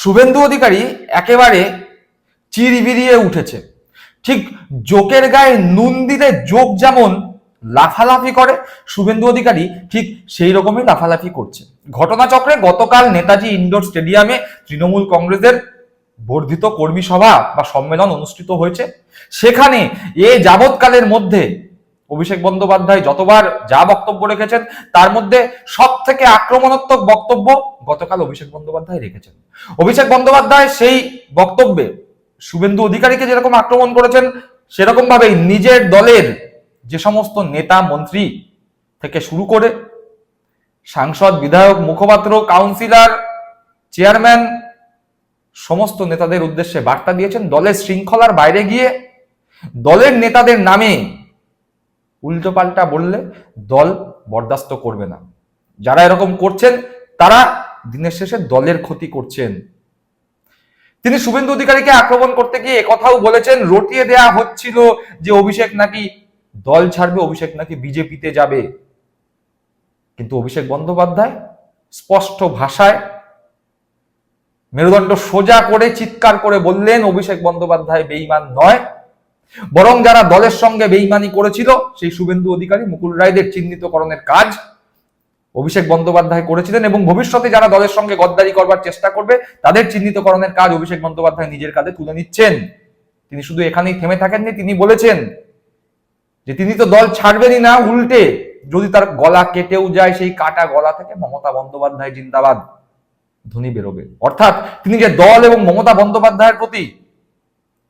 শুভেন্দু অধিকারী একেবারে চিরবিরিয়ে উঠেছে। ঠিক জোকের গায়ে নুন দিলে যোগ যেমন লাফালাফি করে, শুভেন্দু অধিকারী ঠিক সেই রকমই লাফালাফি করছে। ঘটনাচক্রে গতকাল নেতাজি ইন্ডোর স্টেডিয়ামে তৃণমূল কংগ্রেসের বর্ধিত কর্মী সভা বা সম্মেলন অনুষ্ঠিত হয়েছে। সেখানে এ যাবৎকালের মধ্যে অভিষেক বন্দ্যোপাধ্যায় যতবার যা বক্তব্য রেখেছেন, তার মধ্যে সব থেকে আক্রমণাত্মক বক্তব্য গতকাল অভিষেক বন্দ্যোপাধ্যায় রেখেছেন। অভিষেক বন্দ্যোপাধ্যায় সেই বক্তব্যে শুভেন্দু অধিকারীকে যেরকম আক্রমণ করেছেন সেরকম ভাবেই নিজের দলের যে সমস্ত নেতা, মন্ত্রী থেকে শুরু করে সাংসদ, বিধায়ক, মুখপাত্র, কাউন্সিলর, চেয়ারম্যান, সমস্ত নেতাদের উদ্দেশ্যে বার্তা দিয়েছেন, দলের শৃঙ্খলার বাইরে গিয়ে দলের নেতাদের নামে উল্টোপাল্টা বললে দল বরদাস্ত করবে না। যারা এরকম করছেন, তারা দিনের শেষে দলের ক্ষতি করছেন। তিনি শুভেন্দু অধিকারীকে আক্রমণ করতে গিয়ে একথাও বলেছেন, রটিয়ে দেয়া হচ্ছিল যে অভিষেক নাকি দল ছাড়বে, অভিষেক নাকি বিজেপিতে যাবে। কিন্তু অভিষেক বন্দ্যোপাধ্যায় স্পষ্ট ভাষায় মেরুদণ্ড সোজা করে, চিৎকার করে বললেন, অভিষেক বন্দ্যোপাধ্যায় বেইমান নয়। বরং যারা দলের সঙ্গে বেইমানি করেছিল, সেই শুভেন্দু অধিকারী, মুকুল রায়দের চিহ্নিতকরণের কাজ অভিষেক বন্দ্যোপাধ্যায় করেছিলেন এবং ভবিষ্যতে যারা দলের সঙ্গে গদ্দারি করবার চেষ্টা করবে, তাদের চিহ্নিতকরণের কাজ অভিষেক বন্দ্যোপাধ্যায় নিজের কাঁধে তুলে নিচ্ছেন। তিনি শুধু এখানেই থেমে থাকেননি, তিনি বলেছেন যে তিনি তো দল ছাড়বেনই না, উল্টে যদি তার গলা কেটেও যায়, সেই কাটা গলা থেকে মমতা বন্দ্যোপাধ্যায় জিন্দাবাদ ধ্বনি বেরোবে। অর্থাৎ তিনি যে দল এবং মমতা বন্দ্যোপাধ্যায়ের প্রতি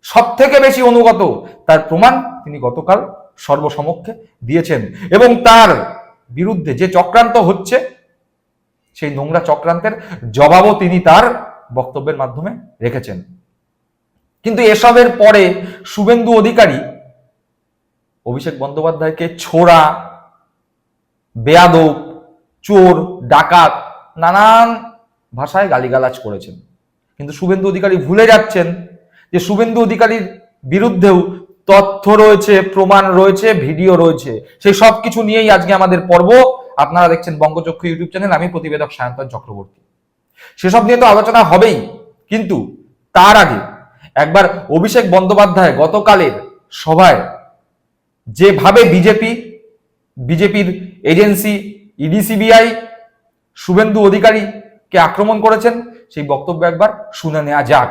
সব থেকে বেশি অনুগত, তার প্রমাণ তিনি গতকাল সর্বসমক্ষে দিয়েছেন। এবং তার বিরুদ্ধে যে চক্রান্ত হচ্ছে, সেই নোংরা চক্রান্তের জবাবও তিনি তার বক্তব্যের মাধ্যমে রেখেছেন। কিন্তু এসবের পরে শুভেন্দু অধিকারী, অভিষেক বন্দ্যোপাধ্যায়কে ছোড়া, বেয়াদব, চোর, ডাকাত নানান ভাষায় গালিগালাজ করেছেন। কিন্তু শুভেন্দু অধিকারী ভুলে যাচ্ছেন যে শুভেন্দু অধিকারীর বিরুদ্ধেও তথ্য রয়েছে, প্রমাণ রয়েছে, ভিডিও রয়েছে, সেই সব কিছু নিয়েই আজকে আমাদের পর্ব। আপনারা দেখছেন বঙ্গচক্ষু ইউটিউব চ্যানেল, আমি প্রতিবেদক সায়ন্তন চক্রবর্তী। সেসব নিয়ে তো আলোচনা হবেই, কিন্তু তার আগে একবার অভিষেক বন্দ্যোপাধ্যায় গতকালের সভায় যেভাবে বিজেপি, বিজেপির এজেন্সি, ইডিসিবিআই, শুভেন্দু অধিকারীকে আক্রমণ করেছেন, সেই বক্তব্য একবার শুনে নেওয়া যাক।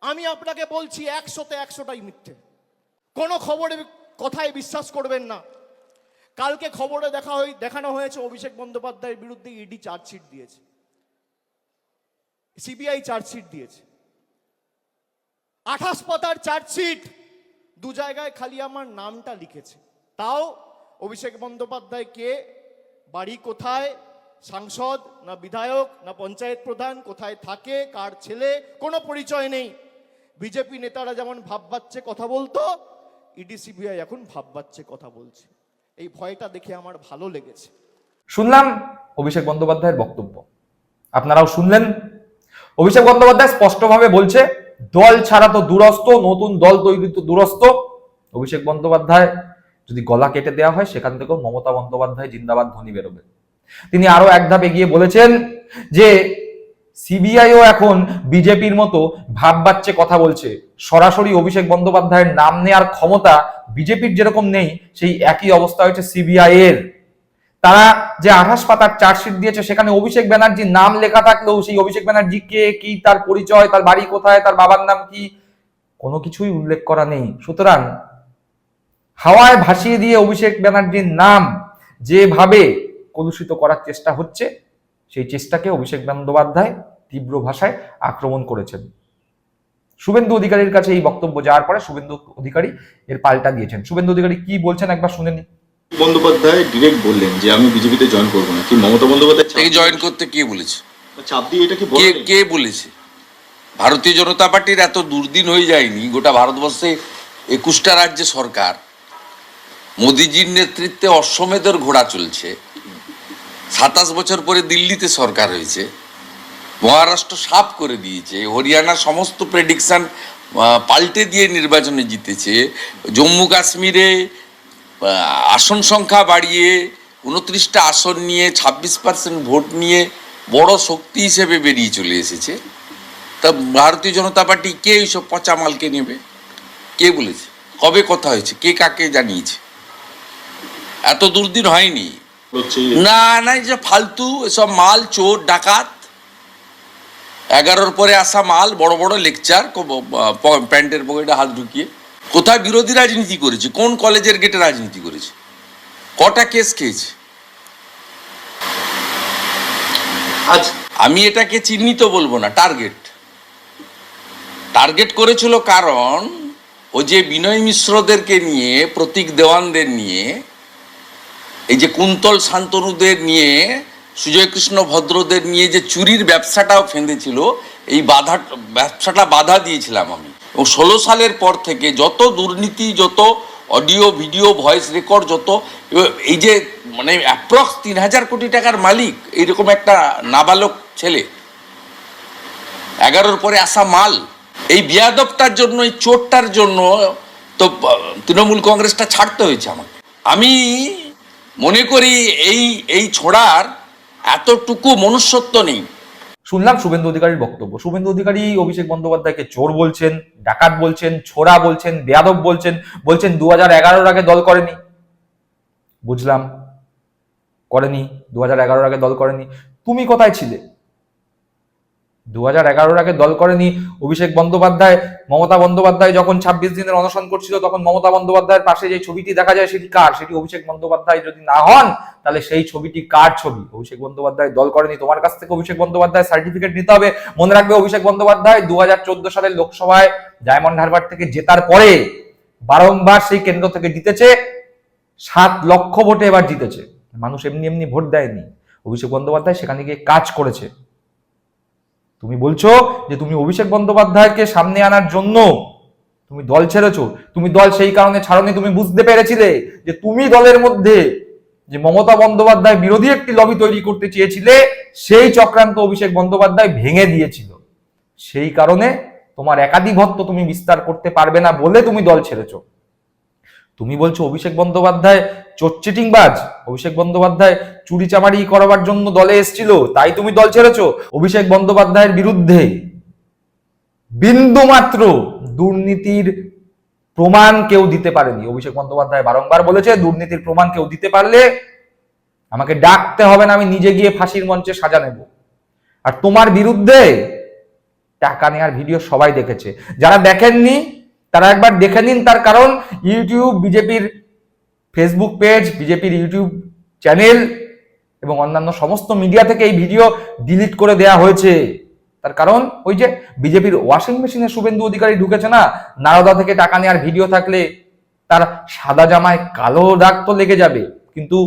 আমি আপনাকে বলছি, একশোতে একশোটাই মিথ্যে। কোনো খবরে কথায় বিশ্বাস করবেন না। কালকে খবরে দেখা হয়ে দেখানো হয়েছে, অভিষেক বন্দ্যোপাধ্যায়ের বিরুদ্ধে ইডি চার্জশিট দিয়েছে। সিবিআই চার্জশিট দিয়েছে। আঠাশ পাতার চার্জশিট দু জায়গায় খালি আমার নামটা লিখেছে। তাও অভিষেক বন্দ্যোপাধ্যায় কে? বাড়ি কোথায়? সাংসদ? না বিধায়ক? না পঞ্চায়েত প্রধান? কোথায় থাকে? কার ছেলে? কোনো পরিচয় নেই। বিজেপি নেতারা যেমন ভাব ভাববাচ্ছে কথা বলতো ইডি সিবিআই এখন ভাববাচ্ছে কথা বলছে। এই ভয়টা দেখে আমার ভালো লেগেছে। শুনলাম অভিষেক বন্দ্যোপাধ্যায়ের বক্তব্য। আপনারাও শুনলেন? অভিষেক বন্দ্যোপাধ্যায় স্পষ্টভাবে বলছে, দল ছাড়া তো দুরস্ত, নতুন দল তৈরি তো দুরস্ত। অভিষেক বন্দ্যোপাধ্যায় যদি গলা কেটে দেওয়া হয়, সেখান থেকেও মমতা বন্দ্যোপাধ্যায় জিন্দাবাদ ধ্বনি বেরোবে। তিনি আরও এক ধাপ এগিয়ে বলেছেন যে সিবিআইও এখন বিজেপির মতো ভাববাচ্চে কথা বলছে। সরাসরি অভিষেক বন্দ্যোপাধ্যায়ের নাম নেওয়ার ক্ষমতা বিজেপির যেরকম নেই, সেই একই অবস্থা হয়েছে সিবিআই এর তারা যে আঠাশ পাতার চার্জশিট দিয়েছে, সেখানে অভিষেক ব্যানার্জির নাম লেখা থাকলেও সেই অভিষেক ব্যানার্জি কে, কি, তার পরিচয়, তার বাড়ি কোথায়, তার বাবার নাম কি, কোনো কিছুই উল্লেখ করা নেই। সুতরাং হাওয়ায় ভাসিয়ে দিয়ে অভিষেক ব্যানার্জির নাম যেভাবে কলুষিত করার চেষ্টা হচ্ছে সেই চেষ্টাকে অভিষেক বন্দ্যোপাধ্যায় তীব্র ভাষায় আক্রমণ করেছেন। শুভেন্দু অধিকারীর কাছে এই বক্তব্য যাওয়ার পরে শুভেন্দু অধিকারী এর পাল্টা দিয়েছেন। শুভেন্দু অধিকারী কি বলছেন একবার শুনে নি বন্দ্যোপাধ্যায় ডিরেক্ট বললেন যে আমি বিজেপিতে জয়েন করব না। কি মমতা বন্দ্যোপাধ্যায় থেকে জয়েন করতে কে বলেছে? চাপ দিয়ে এটা কি কে কে বলেছে? ভারতীয় জনতা পার্টির এত দুর্দিন হয়ে যায়নি গোটা ভারতবর্ষে একুশটা রাজ্যে সরকার। মোদিজির নেতৃত্বে অশ্বমেধের ঘোড়া চলছে। সাতাশ বছর পরে দিল্লিতে সরকার হয়েছে, মহারাষ্ট্র সাফ করে দিয়েছে হরিয়ানার সমস্ত প্রেডিকশন পাল্টে দিয়ে নির্বাচনে জিতেছে, জম্মু কাশ্মীরে আসন সংখ্যা বাড়িয়ে, উনত্রিশটা আসন নিয়ে, ছাব্বিশ পার্সেন্ট ভোট নিয়ে বড় শক্তি হিসেবে বেরিয়ে চলে এসেছে। তা ভারতীয় জনতা পার্টি কে এইসব পচা মালকে নেবে? কে বলেছে? কবে কথা হয়েছে? কে কাকে জানিয়েছে? এত দুর্দিন হয়নি। না না যে ফালতু এসব মাল চোর ডাকাত। এগারোর পরে আসা মাল বড় বড় লেকচার প্যান্টের পকেটে হাত ঢুকিয়ে। কোথায় বিরোধী রাজনীতি করেছে? কোন কলেজের গেটে রাজনীতি করেছে? কটা কেস খেয়েছে? আজ আমি এটাকে চিহ্নিত বলব না টার্গেট টার্গেট করেছিল কারণ ও যে বিনয় মিশ্রদেরকে নিয়ে প্রতীক দেওয়ানদের নিয়ে এই যে কুন্তল শান্তনুদের নিয়ে, সুজয়কৃষ্ণ ভদ্রদের নিয়ে যে চুরির ব্যবসাটাও ফেঁদেছিল, এই বাধা, ব্যবসাটা বাধা দিয়েছিলাম আমি। এবং ষোলো সালের পর থেকে যত দুর্নীতি, যত অডিও, ভিডিও, ভয়েস রেকর্ড, যত এই যে মানে অ্যাপ্রক্স তিন হাজার কোটি টাকার মালিক, এইরকম একটা নাবালক ছেলে, এগারোর পরে আসা মাল, এই বিয়াদবটার জন্য, এই চোরটার জন্য তো, তৃণমূল কংগ্রেসটা ছাড়তে হয়েছে আমাকে। আমি মনে করি এই এই ছোড়ার এতটুকু মনুষ্যত্ব নেই। শুনলাম শুভেন্দু অধিকারীর বক্তব্য। শুভেন্দু অধিকারী অভিষেক বন্দ্যোপাধ্যায়কে চোর বলছেন, ডাকাত বলছেন, ছোড়া বলছেন, বেয়াদব বলছেন বলছেন দু হাজার এগারোর আগে দল করেনি। বুঝলাম, করেনি দু হাজার এগারোর আগে দল করেনি। তুমি কোথায় ছিলে? দু হাজার এগারোর আগে দল করেনি অভিষেক বন্দ্যোপাধ্যায়। মমতা বন্দ্যোপাধ্যায় যখন ছাব্বিশ দিনের অনশন করছিল, তখন মমতা বন্দ্যোপাধ্যায়ের পাশে যে ছবিটি দেখা যায় সেটি কার? সেটি অভিষেক বন্দ্যোপাধ্যায় যদি না হন, তাহলে সেই ছবিটি কার ছবি? অভিষেক বন্দ্যোপাধ্যায় দল করেনি, তোমার কাছ থেকে অভিষেক বন্দ্যোপাধ্যায় সার্টিফিকেট নিতে হবে। মনে রাখবে অভিষেক বন্দ্যোপাধ্যায় দু হাজার চোদ্দ সালের লোকসভায় ডায়মন্ড হারবার থেকে জেতার পরে বারংবার সেই কেন্দ্র থেকে জিতেছে, সাত লক্ষ ভোটে এবার জিতেছে। মানুষ এমনি এমনি ভোট দেয়নি। অভিষেক বন্দ্যোপাধ্যায় সেখানে গিয়ে কাজ করেছে। তুমি বলছো যে তুমি অভিষেক বন্দ্যোপাধ্যায়কে সামনে আনার জন্য তুমি দল ছেড়েছো। তুমি দল সেই কারণে ছাড়নি, তুমি বুঝতে পেরেছিলে যে তুমি দলের মধ্যে যে মমতা বন্দ্যোপাধ্যায় বিরোধী একটি লবি তৈরি করতে চেয়েছিলে, সেই চক্রান্ত অভিষেক বন্দ্যোপাধ্যায় ভেঙে দিয়েছিল। সেই কারণে তোমার একাধিপত্য তুমি বিস্তার করতে পারবে না বলে তুমি দল ছেড়েছো। তুমি বলছো অভিষেক বন্দ্যোপাধ্যায় চোটচিটিংবাজ। অভিষেক বন্দ্যোপাধ্যায় চুরি চামারি করবার জন্য দলে এসেছিল, তাই তুমি দল ছেড়েছো। অভিষেক বন্দ্যোপাধ্যায়ের বিরুদ্ধে বিন্দু মাত্র দুর্নীতির প্রমাণ কেউ দিতে পারেনি। অভিষেক বন্দ্যোপাধ্যায় বারংবার বলেছে, দুর্নীতির প্রমাণ কেউ দিতে পারলে আমাকে ডাকতে হবে না, আমি নিজে গিয়ে ফাঁসির মঞ্চে সাজা নেব। আর তোমার বিরুদ্ধে টাকা নেওয়ার ভিডিও সবাই দেখেছে। যারা দেখেননি, তারা একবার দেখে নিন, তার কারণ ইউটিউব, বিজেপির ফেসবুক পেজ বিজেপির ইউটিউব চ্যানেল এবং অন্যান্য সমস্ত মিডিয়া থেকে এই ভিডিও ডিলিট করে দেয়া হয়েছে। তার কারণ ওই যে বিজেপির ওয়াশিং মেশিনে শুভেন্দু অধিকারী ঢুকেছে না, নারদা থেকে টাকা নেওয়ার ভিডিও থাকলে তার সাদা জামায় কালো দাগ তো লেগে যাবে। কিন্তু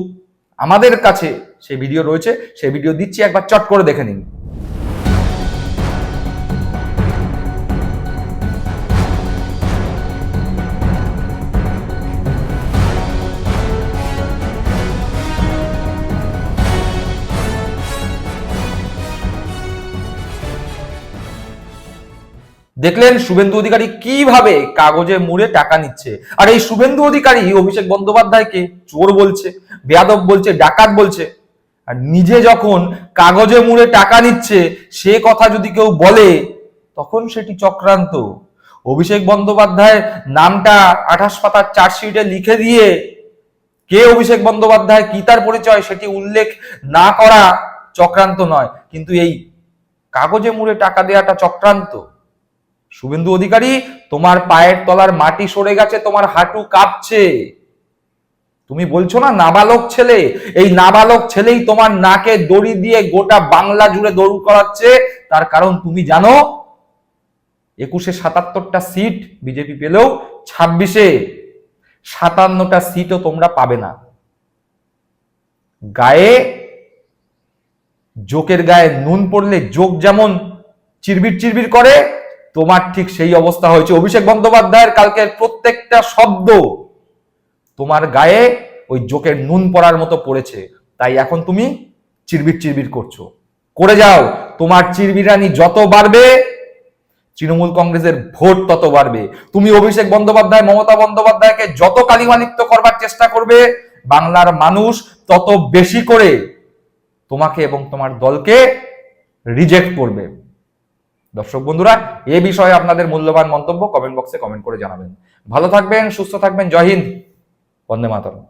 আমাদের কাছে সেই ভিডিও রয়েছে, সেই ভিডিও দিচ্ছি, একবার চট করে দেখে নিন। দেখলেন শুভেন্দু অধিকারী কীভাবে কাগজে মুড়ে টাকা নিচ্ছে? আর এই শুভেন্দু অধিকারী অভিষেক বন্দ্যোপাধ্যায়কে চোর বলছে, বেয়াদব বলছে, ডাকাত বলছে। আর নিজে যখন কাগজে মুড়ে টাকা নিচ্ছে, সে কথা যদি কেউ বলে, তখন সেটি চক্রান্ত। অভিষেক বন্দ্যোপাধ্যায়ের নামটা আঠাশ পাতার চার্জশিটে লিখে দিয়ে কে অভিষেক বন্দ্যোপাধ্যায়, কি তার পরিচয়, সেটি উল্লেখ না করা চক্রান্ত নয়। কিন্তু এই কাগজে মুড়ে টাকা দেওয়াটা চক্রান্ত। শুভেন্দু অধিকারী, তোমার পায়ের তলার মাটি সরে গেছে, তোমার হাঁটু কাঁপছে। তুমি বলছো না, নাবালক ছেলে, এই নাবালক ছেলেই তোমার নাকে দড়ি দিয়ে গোটা বাংলা জুড়ে দৌড় করাচ্ছে। তার কারণ তুমি জানো, একুশে সাতাত্তরটা সিট বিজেপি পেলেও, ছাব্বিশে সাতান্নটা সিটও তোমরা পাবে না। গায়ে জোকের গায়ে নুন পড়লে জোক যেমন চিরবির চিরবির করে তোমার ঠিক সেই অবস্থা হয়েছে। অভিষেক বন্দ্যোপাধ্যায়ের কালকের প্রত্যেকটা শব্দ তোমার গায়ে ওই জোকের নুন পড়ার মতো পড়েছে। তাই এখন তুমি চিরবির চিরবির করছ। করে যাও, তোমার চিরবিরানি যত বাড়বে, তৃণমূল কংগ্রেসের ভোট তত বাড়বে। তুমি অভিষেক বন্দ্যোপাধ্যায়, মমতা বন্দ্যোপাধ্যায়কে যত কালিমালিপ্ত করবার চেষ্টা করবে, বাংলার মানুষ তত বেশি করে তোমাকে এবং তোমার দলকে রিজেক্ট করবে। দর্শক বন্ধুরা, এ বিষয়ে আপনাদের মূল্যবান মন্তব্য কমেন্ট বক্সে কমেন্ট করে জানাবেন। ভালো থাকবেন, সুস্থ থাকবেন, জয় হিন্দ, বন্দে মাতরম।